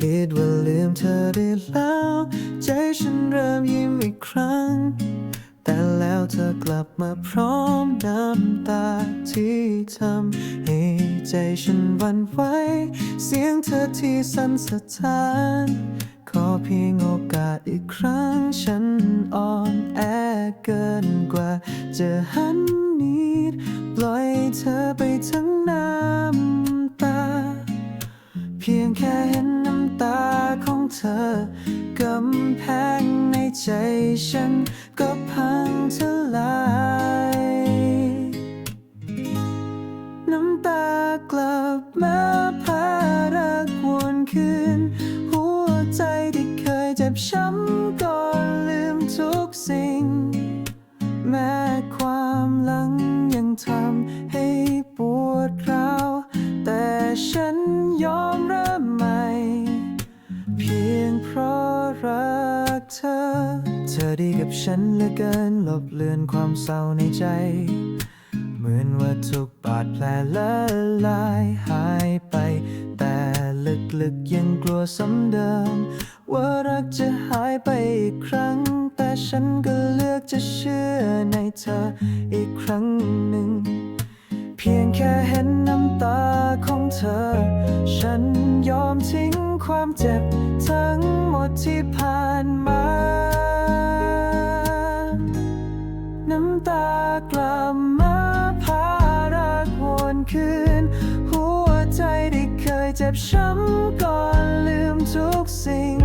คิดว่าลืมเธอได้แล้ว ใจฉันเริ่มยิ้มอีกครั้ง แต่แล้วเธอกลับมาพร้อมน้ำตาที่ทำให้ใจฉันวันไหว เสียงเธอที่สั่นสะท้าน ขอเพียงโอกาสอีกครั้ง ฉันอ่อนแอเกินกว่าจะหันนิดปล่อยเธอไปทั้งน้ำตา เพียงแค่เห็น ตาของเธอกำแพงในใจฉันก็พังทลายน้ำตากลับมาพารักวนคืน หัวใจที่เคยเจ็บช้ำก็ลืมทุกสิ่ง แม้ความหลังยังทำให้ปวดร้าว แต่ฉัน ดีกับฉันเหลือเกินลบเลือนความเศร้าในใจ เหมือนว่าทุกบาดแผลละลายหายไป แต่ลึกๆยังกลัวซ้ำเดิม ว่ารักจะหายไปอีกครั้ง แต่ฉันก็เลือกจะเชื่อในเธออีกครั้งหนึ่ง เพียงแค่เห็นน้ำตาของเธอ ฉันยอมทิ้งความเจ็บทั้งหมดที่ผ่านมา คืน หัวใจที่เคยเจ็บช้ำก่อนลืมทุกสิ่ง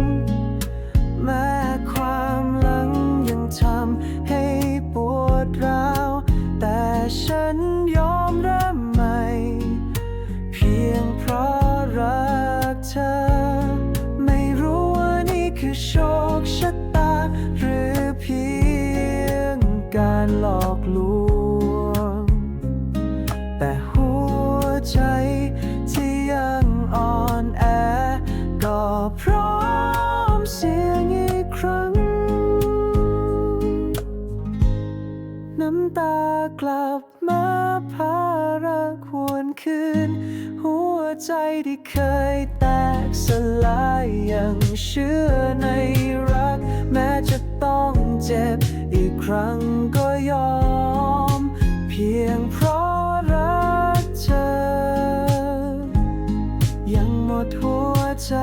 แม้ความหลังยังทำให้ปวดร้าว แต่ฉัน พร้อมเสียงอีกครั้ง น้ำตากลับมาพาระควรคืน หัวใจที่เคยแตกสลายยังเชื่อในรัก แม้จะต้องเจ็บอีกครั้งก็ยอม เพียงเพราะรักเธอ ยังหมดหัวใจ